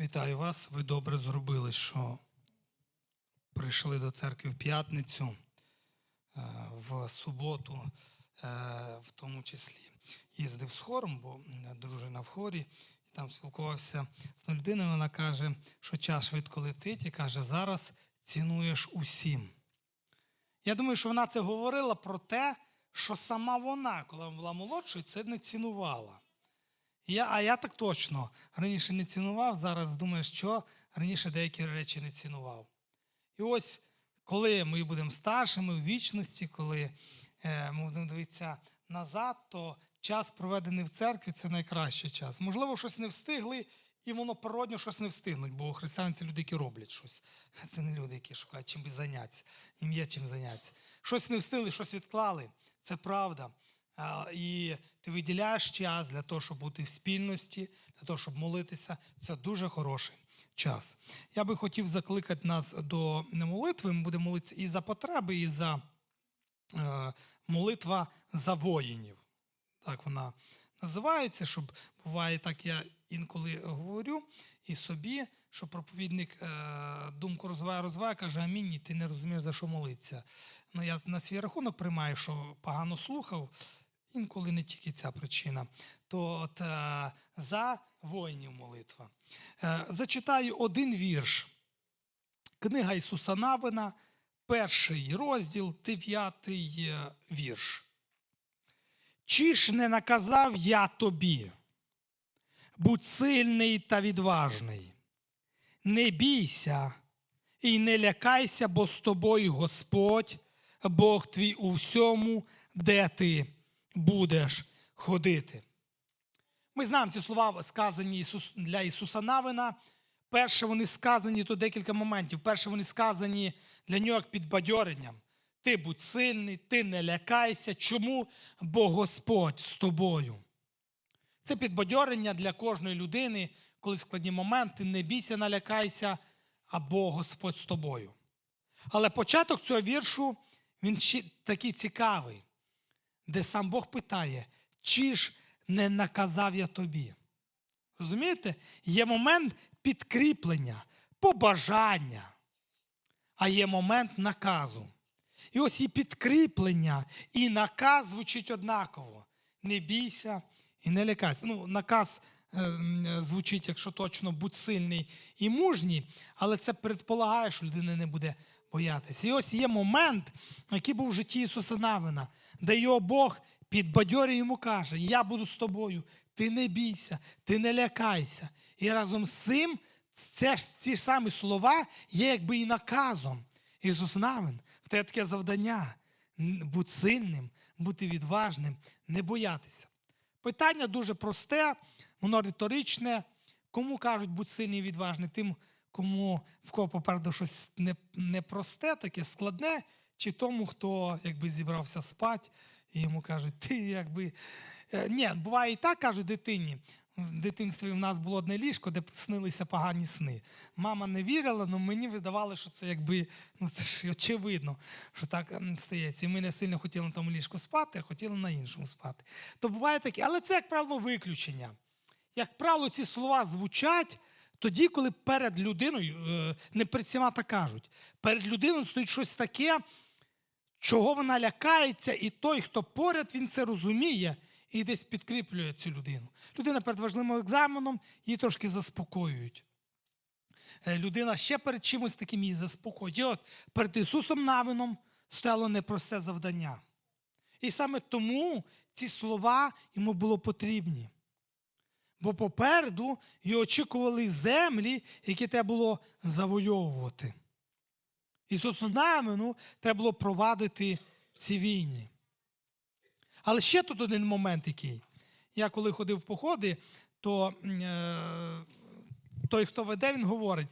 Вітаю вас. Ви добре зробили, що прийшли до церкви в п'ятницю, е, в суботу, е, в тому числі їздив з хором, бо дружина в хорі, і там спілкувався з людиною. Вона каже, що час швидко летить, і каже, зараз цінуєш усім. Я думаю, що вона це говорила про те, що сама вона, коли була молодшою, це не цінувала. Я, а я так точно раніше не цінував, зараз думаю, що раніше деякі речі не цінував. І ось коли ми будемо старшими у вічності, коли е, ми будемо дивитися назад, то час, проведений в церкві, це найкращий час. Можливо, щось не встигли, і воно природньо щось не встигнуть, бо християни це люди, які роблять щось. Це не люди, які шукають чим зайнятися. Їм є чим зайнятися. Щось не встигли, щось відклали. Це правда. І ти виділяєш час для того, щоб бути в спільності, для того, щоб молитися. Це дуже хороший час. Я би хотів закликати нас до молитви. Ми будемо молитися і за потреби, і за е, молитва за воїнів. Так вона називається, щоб буває так, я інколи говорю і собі, що проповідник е, думку розвиває, розвиває, каже, амінь, ти не розумієш, за що молитися. Ну, я на свій рахунок приймаю, що погано слухав, інколи не тільки ця причина. То от е, за воїнів молитва. Е, зачитаю один вірш. Книга Ісуса Навина, перший розділ, дев'ятий е, вірш. Чи ж не наказав я тобі? Будь сильний та відважний. Не бійся і не лякайся, бо з тобою Господь, Бог твій у всьому, де ти будеш ходити. Ми знаємо ці слова, сказані для Ісуса Навина. Перше, вони сказані то декілька моментів. Перше, вони сказані для нього як підбадьоренням. Ти будь сильний, ти не лякайся. Чому? Бо Господь з тобою. Це підбадьорення для кожної людини, коли складні моменти не бійся, налякайся, або Господь з тобою. Але початок цього віршу він такий цікавий, де сам Бог питає, чи ж не наказав я тобі? Розумієте? Є момент підкріплення, побажання, а є момент наказу. І ось і підкріплення, і наказ звучить однаково. Не бійся і не лякайся. Ну, наказ е, звучить, якщо точно, будь сильний і мужній, але це предполагає, що людина не буде боятися. І ось є момент, який був в житті Ісуса Навина, де його Бог підбадьорює йому каже: Я буду з тобою, ти не бійся, ти не лякайся. І разом з цим це ж ці ж самі слова є якби і наказом. Ісус Навин, в тебе таке завдання будь сильним, бути відважним, не боятися. Питання дуже просте, воно риторичне. Кому кажуть, будь сильний і відважний, тим, кому в кого попереду щось не- непросте, таке складне, чи тому, хто якби зібрався спати, і йому кажуть, ти якби. Е, Ні, буває і так кажуть дитині. В дитинстві в нас було одне ліжко, де снилися погані сни. Мама не вірила, але мені видавали, що це якби ну це ж очевидно, що так стається. І ми не сильно хотіли на тому ліжку спати, а хотіли на іншому спати. То буває таке, але це, як правило, виключення. Як правило, ці слова звучать тоді, коли перед людиною, е, не перед кажуть, перед людиною стоїть щось таке, чого вона лякається, і той, хто поряд, він це розуміє і десь підкріплює цю людину. Людина перед важливим екзаменом її трошки заспокоюють. Е, Людина ще перед чимось таким її заспокоюють. І от перед Ісусом Навином стояло непросте завдання. І саме тому ці слова йому було потрібні. Бо попереду і очікували землі, які треба було завойовувати. Ісусу Навину треба було провадити ці війни. Але ще тут один момент який. Я коли ходив в походи, то е, той, хто веде, він говорить,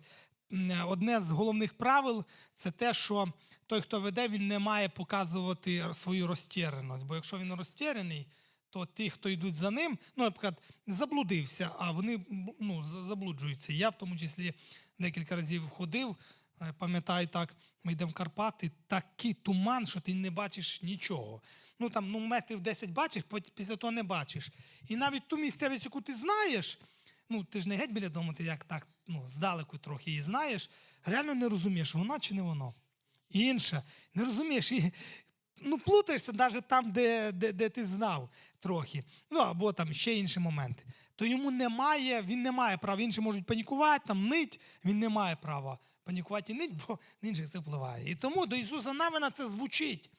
одне з головних правил це те, що той, хто веде, він не має показувати свою розтєреність. Бо якщо він розтєрений, то ті, хто йдуть за ним, ну, наприклад, заблудився, а вони ну, заблуджуються. Я в тому числі декілька разів ходив, е, пам'ятаю так, ми йдемо в Карпати, такий туман, що ти не бачиш нічого. Ну там ну, метрів 10 бачиш, після того не бачиш. І навіть ту місцевість, яку ти знаєш, ну ти ж не геть біля дому, ти як так ну, здалеку трохи її знаєш, реально не розумієш, вона чи не воно. І інше, не розумієш, і ну, плутаєшся навіть там, де, де, де ти знав трохи. Ну або там ще інші моменти. То йому немає, він не має права. Інші можуть панікувати, там нить, він не має права панікувати і нить, бо на інших це впливає. І тому до Ісуса Навина це звучить.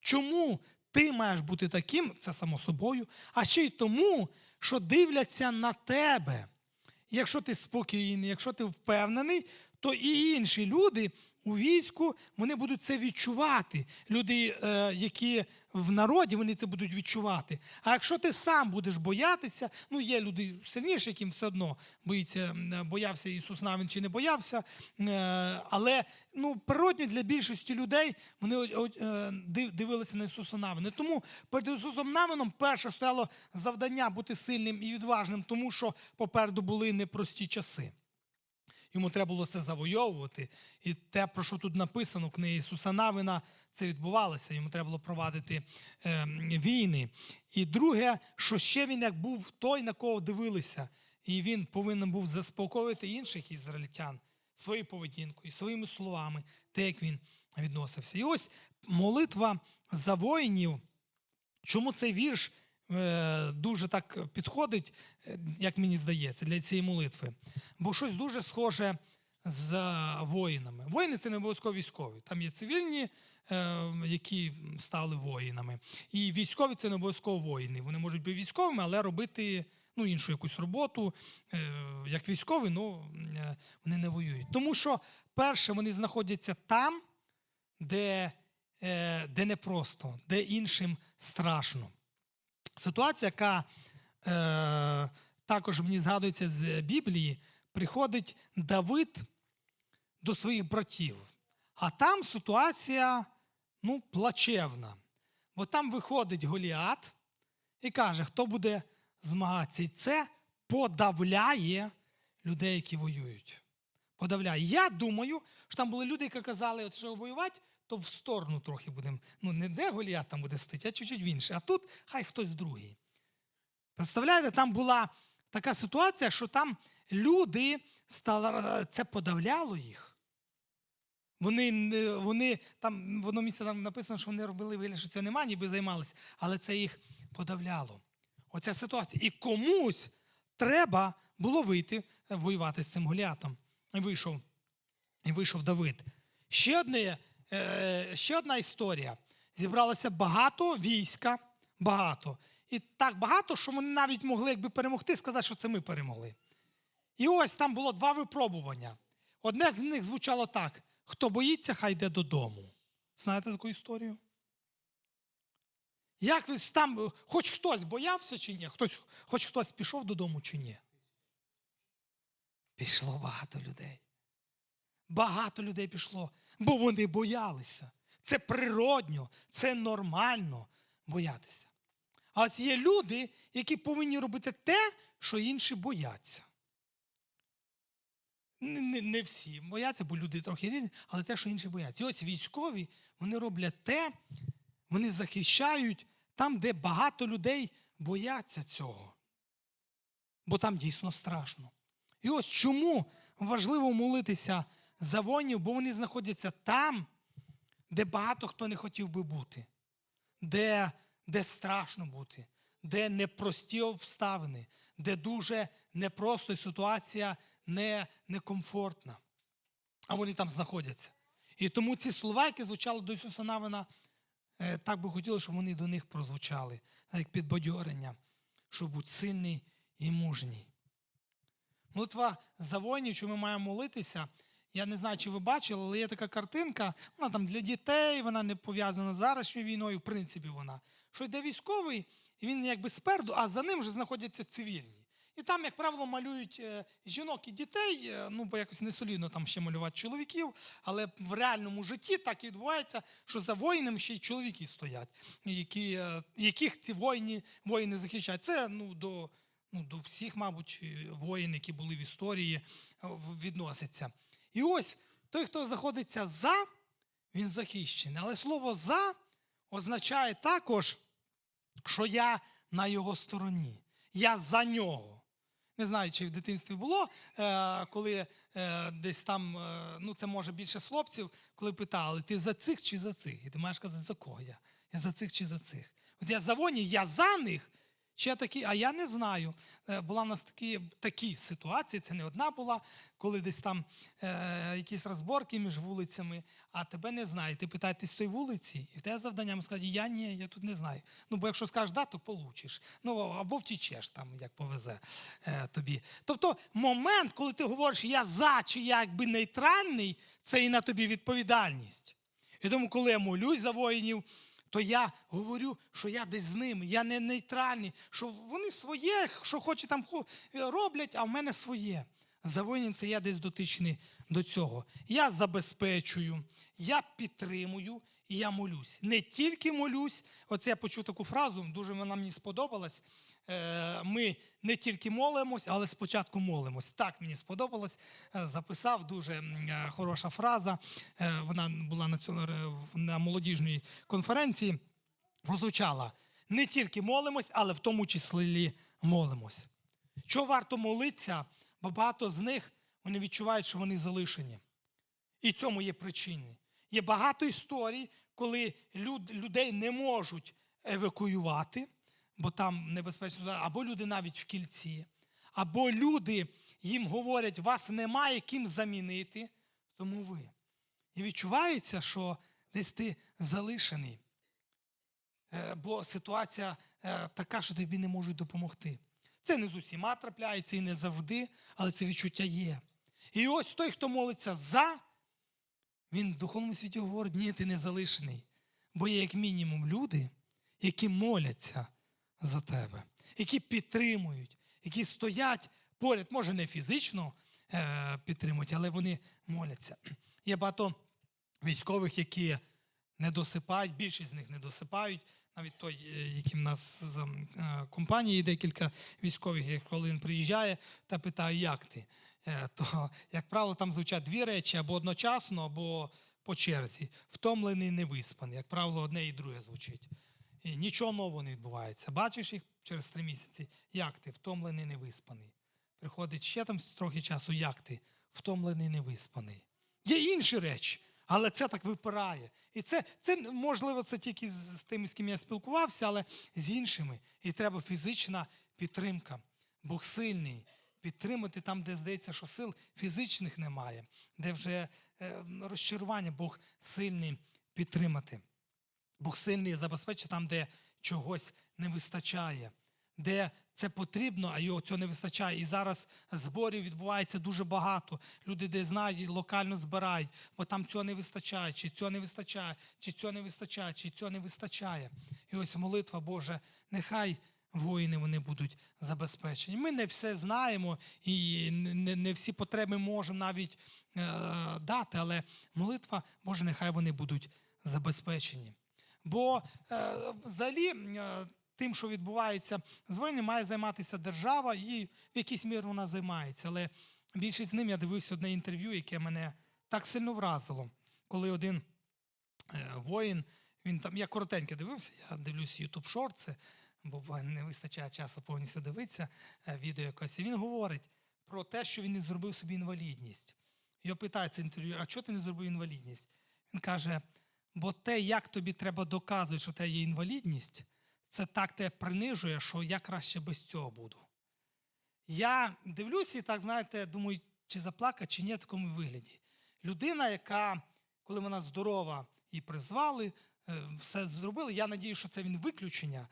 Чому ти маєш бути таким, це само собою, а ще й тому, що дивляться на тебе. Якщо ти спокійний, якщо ти впевнений, то і інші люди у війську вони будуть це відчувати. Люди, е, які в народі, вони це будуть відчувати. А якщо ти сам будеш боятися, ну є люди сильніші, яким все одно боїться, боявся Ісус Навин чи не боявся. е, Але ну, природньо для більшості людей вони е, див- дивилися на Ісуса Навина. Тому перед Ісусом Навином перше стояло завдання бути сильним і відважним, тому що попереду були непрості часи. Йому треба було це завойовувати. І те, про що тут написано в книгі Ісуса Навина, це відбувалося. Йому треба було провадити е, війни. І друге, що ще він як був той, на кого дивилися, і він повинен був заспокоїти інших ізраїльтян своєю поведінкою, своїми словами, те, як він відносився. І ось молитва за воїнів. Чому цей вірш дуже так підходить, е, як мені здається, для цієї молитви? Бо щось дуже схоже з воїнами. Воїни це не обов'язково військові. Там є цивільні, е, які стали воїнами. І військові це не обов'язково воїни. Вони можуть бути військовими, але робити ну, іншу якусь роботу. Е, як військові, ну, е, вони не воюють. Тому що, перше, вони знаходяться там, де, е, де непросто, де іншим страшно. Ситуація, яка е, також мені згадується з Біблії, приходить Давид до своїх братів. А там ситуація ну, плачевна. Бо там виходить Голіат і каже, хто буде змагатися. І це подавляє людей, які воюють. Подавляє. Я думаю, що там були люди, які казали, що воювати, то в сторону трохи будемо. Ну, не де Голіат там буде стояти, а чуть-чуть в інше. А тут хай хтось другий. Представляєте, там була така ситуація, що там люди стали, це подавляло їх. Вони, вони там в одному місці там написано, що вони робили вигляд, що це нема, ніби займалися, але це їх подавляло. Оця ситуація. І комусь треба було вийти е, воювати з цим Голіатом. І вийшов, і вийшов Давид. Ще, одне, ще одна історія. Зібралося багато війська, багато. І так багато, що вони навіть могли, якби перемогти, сказати, що це ми перемогли. І ось там було два випробування. Одне з них звучало так: хто боїться, хай йде додому. Знаєте таку історію? Як там, хоч хтось боявся чи ні? Хтось, хоч хтось пішов додому чи ні? Пішло багато людей. Багато людей пішло, бо вони боялися. Це природньо, це нормально боятися. А ось є люди, які повинні робити те, що інші бояться. Не, не, всі бояться, бо люди трохи різні, але те, що інші бояться. І ось військові вони роблять те, вони захищають там, де багато людей бояться цього. Бо там дійсно страшно. І ось чому важливо молитися за воїнів, бо вони знаходяться там, де багато хто не хотів би бути, де, де страшно бути, де непрості обставини, де дуже непросто і ситуація не, некомфортна. А вони там знаходяться. І тому ці слова, які звучали до Ісуса Навина, е, так би хотілося, щоб вони до них прозвучали, як підбадьорення, щоб бути сильний і мужній. Молитва за воїнів, що ми маємо молитися. Я не знаю, чи ви бачили, але є така картинка, вона там для дітей, вона не пов'язана з зарашньою війною, в принципі, вона. Що йде військовий, і він якби спереду, а за ним вже знаходяться цивільні. І там, як правило, малюють е, жінок і дітей, е, ну бо якось не солідно там ще малювати чоловіків, але в реальному житті так і відбувається, що за воїнами ще й чоловіки стоять, які, е, яких ці воїни, воїни захищають. Це ну, до, ну, до всіх, мабуть, воїн, які були в історії, відноситься. І ось той, хто знаходиться за, він захищений. Але слово за означає також, що я на його стороні. Я за нього. Не знаю, чи в дитинстві було, е, коли е, десь там, е, ну це може більше хлопців, коли питали, ти за цих чи за цих? І ти маєш казати, за кого я? Я за цих чи за цих? От я за воні, я за них. Я такий, а я не знаю. Е, Була в нас такі, такі ситуації, це не одна була, коли десь там е, якісь розборки між вулицями, а тебе не знають. Ти питаєш, ти тої вулиці, і в тебе завдання сказати, я ні, я тут не знаю. Ну, бо якщо скажеш да, то получиш. Ну, або втічеш там, як повезе е, тобі. Тобто, момент, коли ти говориш я за чи я якби нейтральний, це і на тобі відповідальність. І тому, коли я молюсь за воїнів, то я говорю, що я десь з ними, я не нейтральний, що вони своє, що хочуть там роблять, а в мене своє. За це я десь дотичний до цього. Я забезпечую, я підтримую і я молюсь. Не тільки молюсь, оце я почув таку фразу, дуже вона мені сподобалась. Е, Ми не тільки молимось, але спочатку молимось. Так мені сподобалось. Е, Записав дуже е, хороша фраза. Вона була на цьому на молодіжній конференції. Прозвучала не тільки молимось, але в тому числі молимось. Чого варто молитися? Бо багато з них вони відчувають, що вони залишені. І цьому є причини. Є багато історій, коли люд, людей не можуть евакуювати, бо там небезпечно, або люди навіть в кільці, або люди їм говорять, вас немає ким замінити, тому ви. І відчувається, що десь ти залишений. Е, Бо ситуація е, така, що тобі не можуть допомогти. Це не з усіма трапляється і не завжди, але це відчуття є. І ось той, хто молиться за, він в духовному світі говорить, ні, ти не залишений. Бо є як мінімум люди, які моляться за тебе, які підтримують, які стоять поряд, може не фізично е, підтримують, але вони моляться. Є багато військових, які не досипають, більшість з них не досипають. Навіть той, е, який в нас з е, компанії, декілька військових, коли він приїжджає та питає, як ти, то, як правило, там звучать дві речі або одночасно, або по черзі. Втомлений, невиспаний. Як правило, одне і друге звучить. І нічого нового не відбувається. Бачиш їх через три місяці, як ти, втомлений, невиспаний. Приходить ще там трохи часу, як ти, втомлений, невиспаний. Є інші речі, але це так випирає. І це, це можливо, це тільки з тими, з ким я спілкувався, але з іншими. І треба фізична підтримка. Бог сильний. Підтримати там, де здається, що сил фізичних немає, де вже е, розчарування, Бог сильний підтримати. Бог сильний забезпечить там, де чогось не вистачає, де це потрібно, а його цього не вистачає. І зараз зборів відбувається дуже багато. Люди, де знають, локально збирають, бо там цього не вистачає, чи цього не вистачає, чи цього не вистачає, чи цього не вистачає. І ось молитва Боже, нехай воїни вони будуть забезпечені. Ми не все знаємо і не, не всі потреби можемо навіть е, дати, але молитва, Боже, нехай вони будуть забезпечені. Бо е, взагалі е, тим, що відбувається з воїнами, має займатися держава, і в якійсь мірі вона займається. Але більшість з ним я дивився одне інтерв'ю, яке мене так сильно вразило, коли один е, воїн, він там, я коротенько дивився, я дивлюся YouTube шорти, бо не вистачає часу повністю дивитися е, відео якось. І він говорить про те, що він не зробив собі інвалідність. Його питається інтерв'ю, а чого ти не зробив інвалідність? Він каже: бо те, як тобі треба доказувати, що тебе є інвалідність, це так тебе принижує, що я краще без цього буду. Я дивлюся і так, знаєте, думаю, чи заплакати, чи ні в такому вигляді. Людина, яка, коли вона здорова, її призвали, е, все зробили. Я надію, що це він виключення,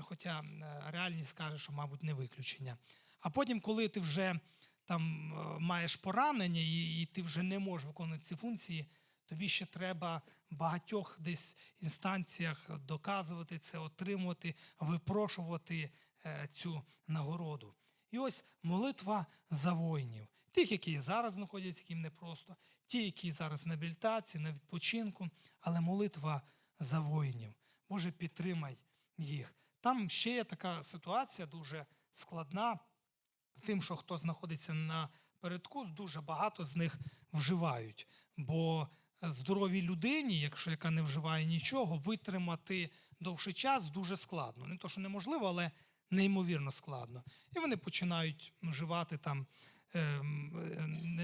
хоча е, реальність каже, що, мабуть, не виключення. А потім, коли ти вже там е, маєш поранення і, ти вже не можеш виконувати ці функції, тобі ще треба в багатьох десь інстанціях доказувати це, отримувати, випрошувати е, цю нагороду. І ось молитва за воїнів, тих, які зараз знаходяться, яким непросто, ті, які зараз на реабілітації, на відпочинку, але молитва за воїнів. Боже, підтримай їх. Там ще є така ситуація дуже складна, тим, що хто знаходиться на передку, дуже багато з них вживають. Бо здоровій людині, якщо яка не вживає нічого, витримати довший час дуже складно. Не то, що неможливо, але неймовірно складно. І вони починають вживати там ем,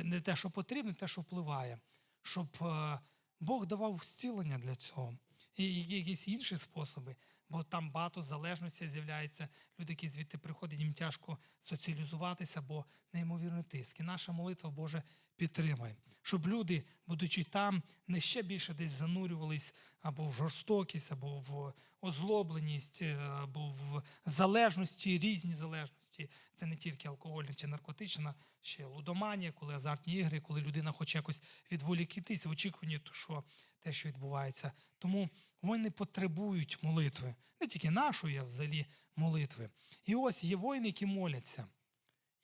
не, те, що потрібно, те, що впливає, щоб е, Бог давав зцілення для цього. І якісь інші способи, бо там багато залежності з'являється. Люди, які звідти приходять, їм тяжко соціалізуватися, бо неймовірний тиск. І наша молитва Боже підтримає, щоб люди, будучи там, не ще більше десь занурювались або в жорстокість, або в озлобленість, е, або в залежності, різні залежності. Це не тільки алкогольна чи наркотична, ще лудоманія, коли азартні ігри, коли людина хоче якось відволікитись в очікуванні, що те, що відбувається. Тому вони потребують молитви, не тільки нашої, а взагалі молитви. І ось є воїни, які моляться.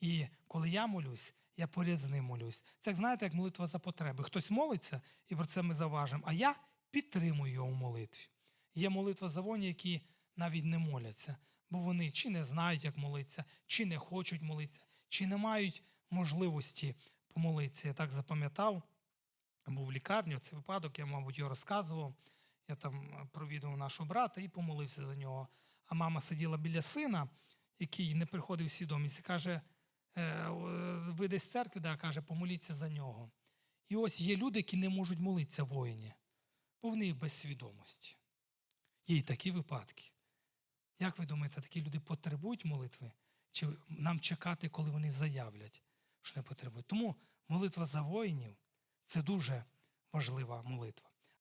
І коли я молюсь, я поряд з ним молюсь. Це знаєте, як молитва за потреби. Хтось молиться, і про це ми заважимо, а я підтримую його в молитві. Є молитва за воїнів, які навіть не моляться, бо вони чи не знають, як молитися, чи не хочуть молитися, чи не мають можливості помолитися. Я так запам'ятав, був в лікарні, цей випадок, я, мабуть, його розказував. Я там е, провідував нашого брата і помолився за нього. А мама сиділа біля сина, який не приходив свідомість, і каже: «Е, о, ви десь з церкви, да, каже, помоліться за нього. І ось є люди, які не можуть молитися воїні, бо в них без свідомості. Є й такі випадки. Як ви думаєте, такі люди потребують молитви? Чи нам чекати, коли вони заявлять, що не потребують? Тому молитва за воїнів це дуже важлива молитва.